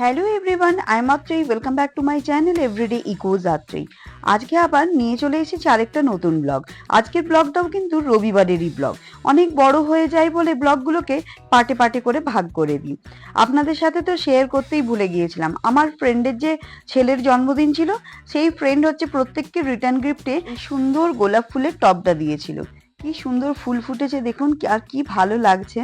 Hello everyone I Atri welcome back to my channel everyday echoes Atri আজকে আবার নিয়ে চলে এসেছি আরেকটা নতুন ব্লগ আজকের ব্লগটাও কিন্তু রবিবারেরই ব্লগ অনেক বড় হয়ে যায় বলে ব্লগগুলোকে পাটে পাটে করে ভাগ করে দিই। আপনাদের সাথে তো শেয়ার করতেই ভুলে গিয়েছিলাম। আমার ফ্রেন্ডের যে ছেলের জন্মদিন ছিল, সেই ফ্রেন্ড হচ্ছে প্রত্যেককে রিটার্ন গিফটে সুন্দর গোলাপ ফুলের টবটা দিয়েছিল। কি সুন্দর ফুল ফুটেছে দেখুন, আর কি ভালো লাগছে।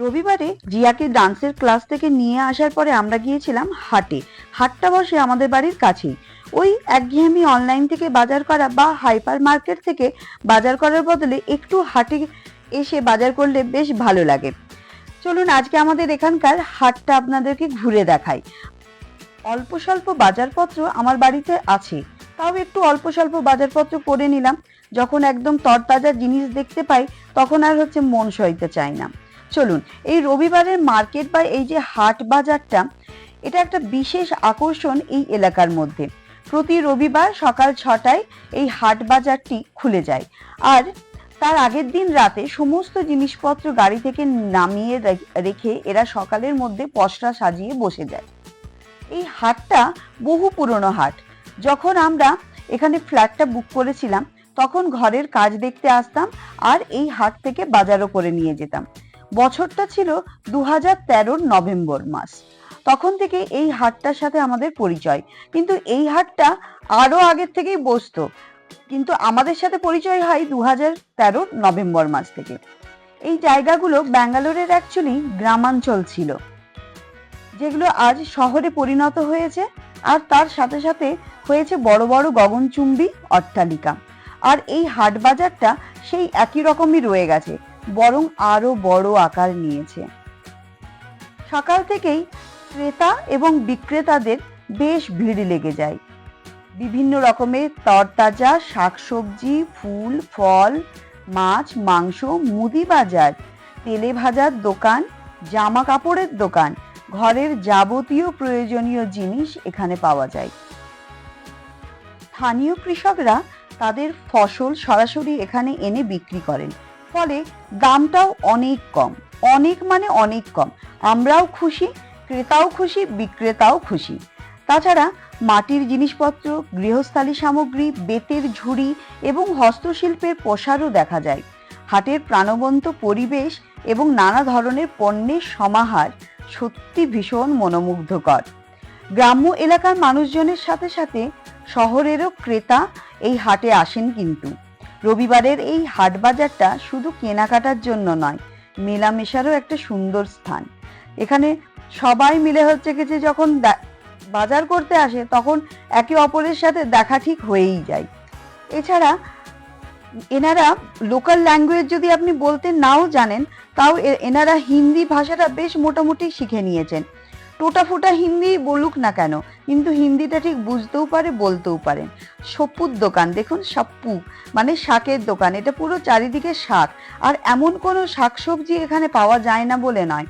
রবিবারে জিয়াকে ডান্সের ক্লাস থেকে নিয়ে আসার পরে আমরা গিয়েছিলাম হাটে। হাটটা বসে আমাদের বাড়ির কাছেই। ওই একঘেয়েমি অনলাইন থেকে বাজার করা বা হাইপার মার্কেট থেকে বাজার করার বদলে একটু হাটে এসে বাজার করলে বেশ ভালো লাগে। চলুন আজকে আমাদের এখানকার হাটটা আপনাদেরকে ঘুরে দেখাই। অল্প স্বল্প বাজারপত্র আমার বাড়িতে আছে। তাও একটু অল্প স্বল্প বাজারপত্র করে নিলাম। যখন একদম তরতাজা জিনিস দেখতে পাই, তখন আর হচ্ছে মন সইতে চায় না। চলুন, এই রবিবারের মার্কেট বা এই যে হাট বাজারটা, এটা একটা বিশেষ আকর্ষণ এই এলাকার মধ্যে। প্রতি রবিবার সকাল ছটায় এই হাট বাজারটি খুলে যায়। আর তার আগের দিন রাতে সমস্ত জিনিসপত্র গাড়ি থেকে নামিয়ে রেখে এরা সকালের মধ্যে পসরা সাজিয়ে বসে যায়। এই হাটটা বহু পুরনো হাট। যখন আমরা এখানে ফ্ল্যাটটা বুক করেছিলাম, তখন ঘরের কাজ দেখতে আসতাম আর এই হাট থেকে বাজারও করে নিয়ে যেতাম। বছরটা ছিল দু হাজার নভেম্বর মাস। তখন থেকে এই হাটটার সাথে আমাদের পরিচয়। কিন্তু এই হাটটা আরও আগের থেকেই বসতো। কিন্তু আমাদের সাথে পরিচয় হয় দু হাজার নভেম্বর মাস থেকে। এই জায়গাগুলো ব্যাঙ্গালোরের অ্যাকচুয়ালি গ্রামাঞ্চল ছিল। যেগুলো আজ শহরে পরিণত হয়েছে আর তার সাথে সাথে হয়েছে বড় বড় গগনচুম্বী অট্টালিকা। আর এই হাট বাজারটা সেই একই রকমই রয়ে গেছে। বরং আরও বড় আকার নিয়েছে। সকাল থেকেই ক্রেতা এবং বিক্রেতাদের বেশ ভিড় লেগে যায়। বিভিন্ন রকমের তরতাজা শাকসবজি, ফুল, ফল, মাছ, মাংস, মুদি বাজার, তেলে ভাজার দোকান, জামা কাপড়ের দোকান, ঘরের যাবতীয় প্রয়োজনীয় জিনিস এখানে পাওয়া যায়। স্থানীয় কৃষকরা তাদের ফসল সরাসরি এখানে এনে বিক্রি করেন। ফলে দামটাও অনেক কম। অনেক মানে অনেক কম। আমরাও খুশি, ক্রেতাও খুশি, বিক্রেতাও খুশি। তাছাড়া মাটির জিনিসপত্র, গৃহস্থালী সামগ্রী, বেতের ঝুড়ি এবং হস্তশিল্পের প্রসারও দেখা যায়। হাটের প্রাণবন্ত পরিবেশ এবং নানা ধরনের পণ্যের সমাহার সত্যি ভীষণ মনোমুগ্ধকর। গ্রাম্য এলাকার মানুষজনের সাথে সাথে শহরেরও ক্রেতা এই হাটে আসেন কিন্তু। রবিবারের এই হাট বাজারটা শুধু কেনাকাটার জন্য নয়, মেলামেশারও একটা সুন্দর স্থান। এখানে সবাই মিলে হচ্ছে যে যখন বাজার করতে আসে তখন একে অপরের সাথে দেখা ঠিক হয়েই যায়। এছাড়া এনারা লোকাল ল্যাঙ্গুয়েজ যদি আপনি বলতে নাও জানেন, তাও এনারা হিন্দি ভাষাটা বেশ মোটামুটি শিখে নিয়েছেন। টোটা ফোটা হিন্দি বলুক না কেন, কিন্তু হিন্দিটা ঠিক বুঝতেও পারে, বলতেও পারেন সপুর দোকান, দেখুন সাপ্পু মানে শাকের দোকান, এটা পুরো চারিদিকে শাক। আর এমন কোনো শাকসবজি এখানে পাওয়া যায় না বলে নয়।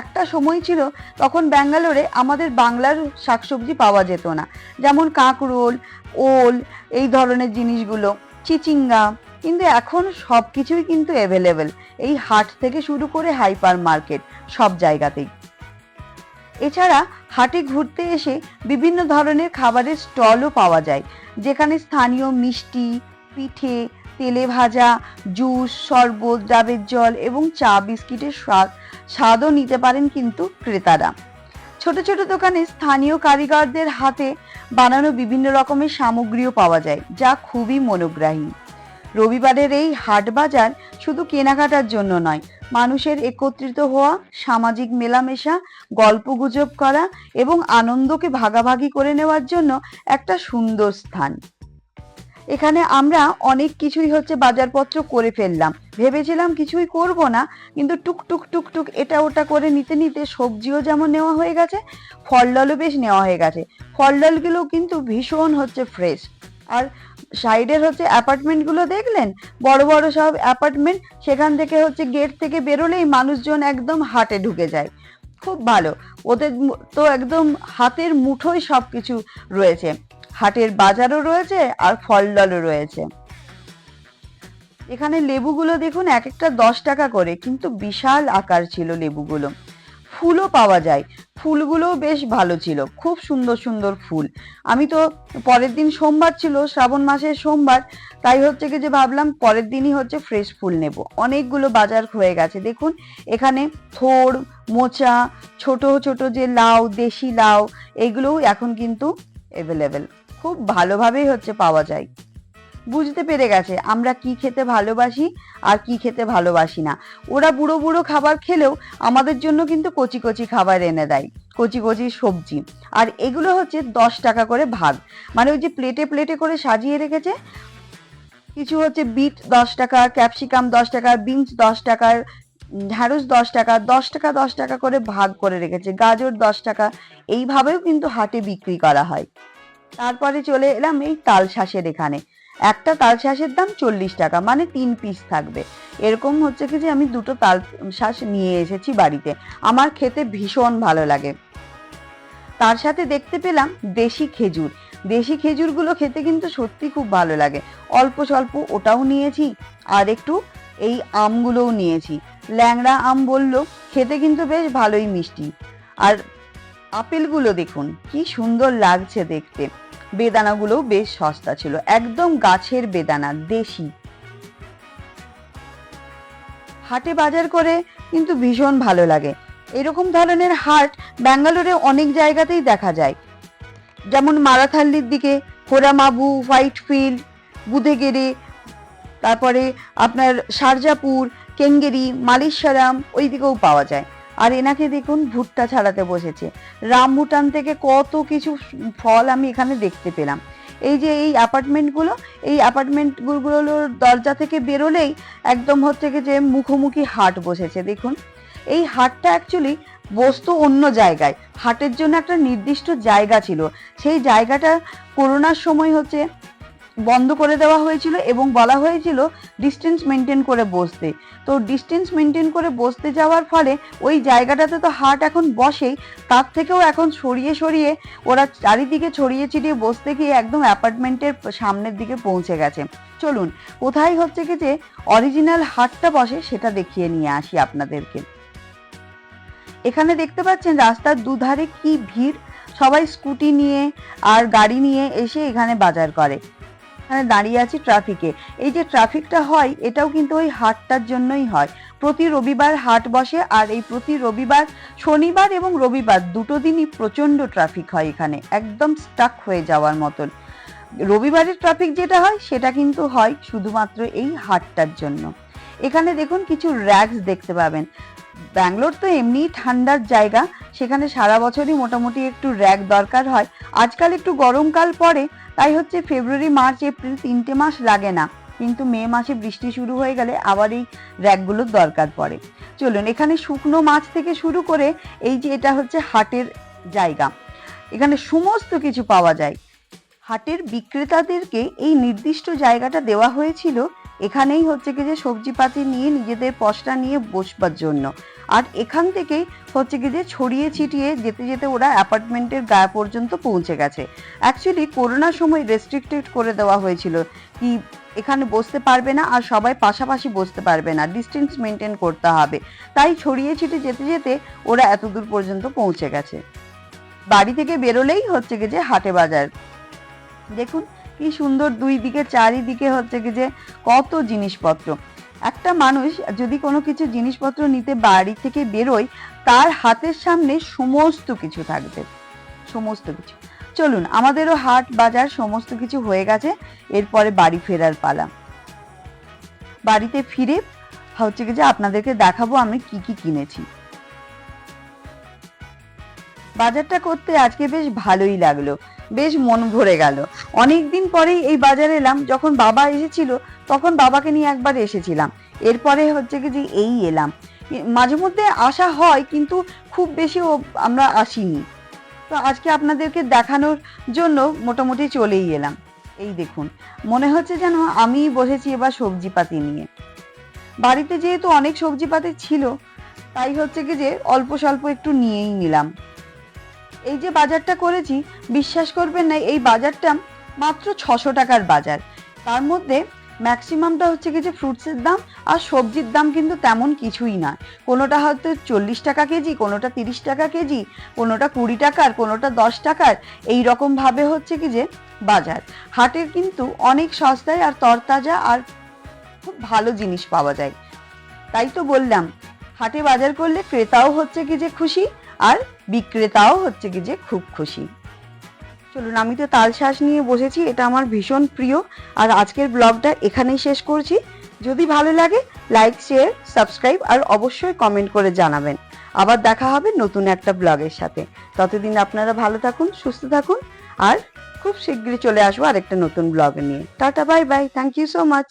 একটা সময় ছিল, তখন ব্যাঙ্গালোরে আমাদের বাংলার শাকসবজি পাওয়া যেত না। যেমন কাঁকরোল, ওল, এই ধরনের জিনিসগুলো, চিচিঙ্গা, কিন্তু এখন সব কিছুই কিন্তু অ্যাভেলেবেল এই হাট থেকে শুরু করে হাইপার মার্কেট সব জায়গাতেই। এছাড়া হাটে ঘুরতে এসে বিভিন্ন ধরনের খাবারের স্টলও পাওয়া যায়, যেখানে স্থানীয় মিষ্টি, পিঠে, তেলে ভাজা, জুস, শরবত, ডাবের জল এবং চা বিস্কিটের স্বাদ, স্বাদও নিতে পারেন কিন্তু ক্রেতারা। ছোট ছোট দোকানে স্থানীয় কারিগরদের হাতে বানানো বিভিন্ন রকমের সামগ্রীও পাওয়া যায়, যা খুবই মনোগ্রাহী। রবিবারের এই হাট বাজার শুধু কেনাকাটার জন্য নয়, মানুষের একত্রিত হওয়া, সামাজিক মেলামেশা, গল্পগুজব করা এবং আনন্দকে ভাগাভাগি করে নেওয়ার জন্য একটা সুন্দর স্থান। এখানে আমরা অনেক কিছুই হচ্ছে বাজারপত্র করে ফেললাম। ভেবেছিলাম কিছুই করব না, কিন্তু টুক টুক টুক টুক এটা ওটা করে নিতে নিতে সবজিও যেমন নেওয়া হয়ে গেছে, ফল ডলও বেশ নেওয়া হয়ে গেছে। ফল ডলগুলো কিন্তু ভীষণ হচ্ছে ফ্রেশ আর সাইডের হচ্ছে অ্যাপার্টমেন্টগুলো দেখলেন? বড় বড় সব অ্যাপার্টমেন্ট সেখান থেকে হচ্ছে গেট থেকে বেরোলেই মানুষজন একদম হাটে ঢুকে যায়। খুব ভালো। ওদের তো একদম হাতের মুঠোয় সব কিছু রয়েছে। হাটের বাজারও রয়েছে আর ফল ডলও রয়েছে। এখানে লেবুগুলো দেখুন, এক একটা দশ টাকা করে, কিন্তু বিশাল আকার ছিল লেবুগুলো। ফুলও পাওয়া যায়। ফুলগুলোও বেশ ভালো ছিল। খুব সুন্দর সুন্দর ফুল। আমি তো পরের দিন সোমবার ছিল, শ্রাবণ মাসের সোমবার, তাই হচ্ছে কি যে ভাবলাম পরের দিনই হচ্ছে ফ্রেশ ফুল নেব। অনেকগুলো বাজার হয়ে গেছে। দেখুন, এখানে থোড়, মোচা, ছোট ছোট যে লাউ, দেশি লাউ, এগুলোও এখন কিন্তু অ্যাভেলেবেল খুব ভালোভাবেই হচ্ছে পাওয়া যায়। বুঝতে পেরে গেছে আমরা কি খেতে ভালোবাসি আর কি খেতে ভালোবাসি না। ওরা বুড়ো বুড়ো খাবার খেলেও আমাদের জন্য কিন্তু কচি কচি খাবার এনে দেয়, কচি কচি সবজি। আর এগুলো হচ্ছে দশ টাকা করে ভাগ। মানে ওই যে প্লেটে প্লেটে করে সাজিয়ে রেখেছে, কিছু হচ্ছে বিট দশ টাকা, ক্যাপসিকাম দশ টাকা, বিনস দশ টাকার ঢ্যাঁড়স দশ টাকা দশ টাকা দশ টাকা করে ভাগ করে রেখেছে, গাজর দশ টাকা। এইভাবেও কিন্তু হাটে বিক্রি করা হয়। তারপরে চলে এলাম এই তাল শাঁসের এখানে। একটা তাল শাঁসের দাম চল্লিশ টাকা মানে তিন পিস থাকবে। এরকম হচ্ছে কি যে আমি দুটো তাল শাঁস নিয়ে এসেছি বাড়িতে। আমার খেতে ভীষণ ভালো লাগে। তার সাথে দেখতে পেলাম দেশি খেজুর। দেশি খেজুরগুলো খেতে কিন্তু সত্যি খুব ভালো লাগে। অল্প স্বল্প ওটাও নিয়েছি, আর একটু এই আমগুলোও নিয়েছি। ল্যাংড়া আম বলল, খেতে কিন্তু বেশ ভালোই মিষ্টি। আর আপেলগুলো দেখুন, কি সুন্দর লাগছে দেখতে। বেদানাগুলোও বেশ সস্তা ছিল, একদম গাছের বেদানা, দেশি। হাটে বাজার করে কিন্তু ভীষণ ভালো লাগে। এরকম ধরনের হাট ব্যাঙ্গালোরে অনেক জায়গাতেই দেখা যায়। যেমন মারাথাল্লির দিকে হোরামাবু, হোয়াইট ফিল্ড বুধেগেরে তারপরে আপনার শারজাপুর, কেঙ্গেরি, মালিশ্বরাম ওই দিকেও পাওয়া যায়। আর এনাকে দেখুন ভুট্টা ছাড়াতে বসেছে। রামভুটান থেকে কত কিছু ফল আমি এখানে দেখতে পেলাম। এই যে এই অ্যাপার্টমেন্টগুলো এই অ্যাপার্টমেন্টগুলোর দরজা থেকে বেরোলেই একদম হচ্ছে যে মুখোমুখি হাট বসেছে, দেখুন। এই হাটটা অ্যাকচুয়ালি বস্তু অন্য জায়গায়। হাটের জন্য একটা নির্দিষ্ট জায়গা ছিল। সেই জায়গাটা করোনার সময় হচ্ছে বন্ধ করে দেওয়া হয়েছিল এবং বলা হয়েছিল ডিস্টেন্স মেনটেন করে বসতে। তো ডিস্টেন্স মেনটেন করে বসতে যাওয়ার ফলে ওই জায়গাটাতে তো হাট এখন বসেই, তার থেকেও এখন সরিয়ে সরিয়ে ওরা চারিদিকে ছড়িয়ে ছিটিয়ে বসতে গিয়ে একদম অ্যাপার্টমেন্টের সামনের দিকে পৌঁছে গেছে। চলুন, কোথায় হচ্ছে কি যে অরিজিনাল হাটটা বসে সেটা দেখিয়ে নিয়ে আসি আপনাদেরকে। এখানে দেখতে পাচ্ছেন রাস্তার দুধারে কি ভিড়? সবাই স্কুটি নিয়ে আর গাড়ি নিয়ে এসে এখানে বাজার করে। এখানে দাঁড়িয়ে আছি ট্রাফিকে এই যে ট্রাফিকটা হয়, এটাও কিন্তু ওই হাটটার জন্যই হয়। প্রতি রবিবার হাট বসে, আর এই প্রতি রবিবার, শনিবার এবং রবিবার দুটো দিনই প্রচণ্ড ট্রাফিক হয় এখানে, একদম স্টাক হয়ে যাওয়ার মতন। রবিবারের ট্রাফিক যেটা হয়, সেটা কিন্তু হয় শুধুমাত্র এই হাটটার জন্য। এখানে দেখুন কিছু র্যাগস দেখতে পাবেন। ব্যাঙ্গালোর তো এমনিই ঠান্ডার জায়গা, সেখানে সারা বছরই মোটামুটি একটু র্যাক দরকার হয়। আজকাল একটু গরমকাল পড়ে তাই হচ্ছে ফেব্রুয়ারি, মার্চ, এপ্রিল তিনটে মাস লাগে না। কিন্তু মে মাসে বৃষ্টি শুরু হয়ে গেলে আবার এই র্যাকগুলোর দরকার পড়ে। চলুন, এখানে শুকনো মাছ থেকে শুরু করে এই যে এটা হচ্ছে হাটের জায়গা। এখানে সমস্ত কিছু পাওয়া যায়। হাটের বিক্রেতাদেরকে এই নির্দিষ্ট জায়গাটা দেওয়া হয়েছিল। এখানেই হচ্ছে কি যে সবজিপাতি নিয়ে নিজেদের পশটা নিয়ে বসবার জন্য। আর এখান থেকেই হচ্ছে কি যে ছড়িয়ে ছিটিয়ে যেতে যেতে ওরা অ্যাপার্টমেন্টের গায়ে পর্যন্ত পৌঁছে গেছে। অ্যাকচুয়ালি করোনার সময় রেস্ট্রিক্টেড করে দেওয়া হয়েছিল কি এখানে বসতে পারবে না আর সবাই পাশাপাশি বসতে পারবে না ডিস্টেন্স মেনটেন করতে হবে। তাই ছড়িয়ে ছিটিয়ে যেতে যেতে ওরা এত দূর পর্যন্ত পৌঁছে গেছে। বাড়ি থেকে বেরোলেই হচ্ছে কি যে হাটে বাজার। দেখুন কি সুন্দর দুই দিকে, চারিদিকে হচ্ছে কি যে কত জিনিসপত্র। একটা মানুষ যদি কোনো কিছু জিনিসপত্র নিতে বাড়ি থেকে বেরোয়, তার হাতের সামনে সমস্ত কিছু থাকবে। সমস্ত কিছু। চলুন, আমাদেরও হাট বাজার সমস্ত কিছু হয়ে গেছে, এরপরে বাড়ি ফেরার পালা। বাড়িতে ফিরে হচ্ছে কি যে আপনাদেরকে দেখাবো আমি কি কি কিনেছি। বাজারটা করতে আজকে বেশ ভালোই লাগল। বেশ মন ভরে গেল। অনেক দিন পরেই এই বাজারে এলাম, যখন বাবা এসেছিল, তখন বাবাকে নিয়ে একবার এসেছিলাম। এরপরে হচ্ছে কি যে এই এলাম। মাঝে মধ্যে আসা হয়, কিন্তু খুব বেশি আমরা আসিনি। তো আজকে আপনাদেরকে দেখানোর জন্য মোটামুটি চলেই এলাম। এই দেখুন, মনে হচ্ছে যেন আমি বসেছি এবার সবজিপাতি নিয়ে। বাড়িতে যেহেতু অনেক সবজিপাতি ছিল, তাই হচ্ছে কি যে অল্প স্বল্প একটু নিয়েই নিলাম। এই যে বাজারটা করেছি, বিশ্বাস করবেন না, এই বাজারটা মাত্র ছশো টাকার বাজার। তার মধ্যে ম্যাক্সিমামটা হচ্ছে কি যে ফ্রুটসের দাম আর সবজির দাম কিন্তু তেমন কিছুই না কোনোটা হয়তো চল্লিশ টাকা কেজি, কোনোটা তিরিশ টাকা কেজি, কোনোটা কুড়ি টাকার, কোনোটা দশ টাকার, এই রকম ভাবে হচ্ছে কি যে বাজার। হাটের কিন্তু অনেক সস্তায় আর তরতাজা আর খুব ভালো জিনিস পাওয়া যায়। তাই তো বললাম, হাটে বাজার করলে ক্রেতাও হচ্ছে কি যে খুশি আর বিক্রেতাও হচ্ছে কি যে খুব খুশি। চলুন, আমি তো তাল শ্বাস নিয়ে বসেছি, এটা আমার ভীষণ প্রিয়। আর আজকের ব্লগটা এখানেই শেষ করছি। যদি ভালো লাগে, লাইক, শেয়ার, সাবস্ক্রাইব আর অবশ্যই কমেন্ট করে জানাবেন। আবার দেখা হবে নতুন একটা ব্লগের সাথে। ততদিন আপনারা ভালো থাকুন, সুস্থ থাকুন আর খুব শীঘ্রই চলে আসব আরেকটা নতুন ব্লগ নিয়ে। Tata, bye bye. Thank you so much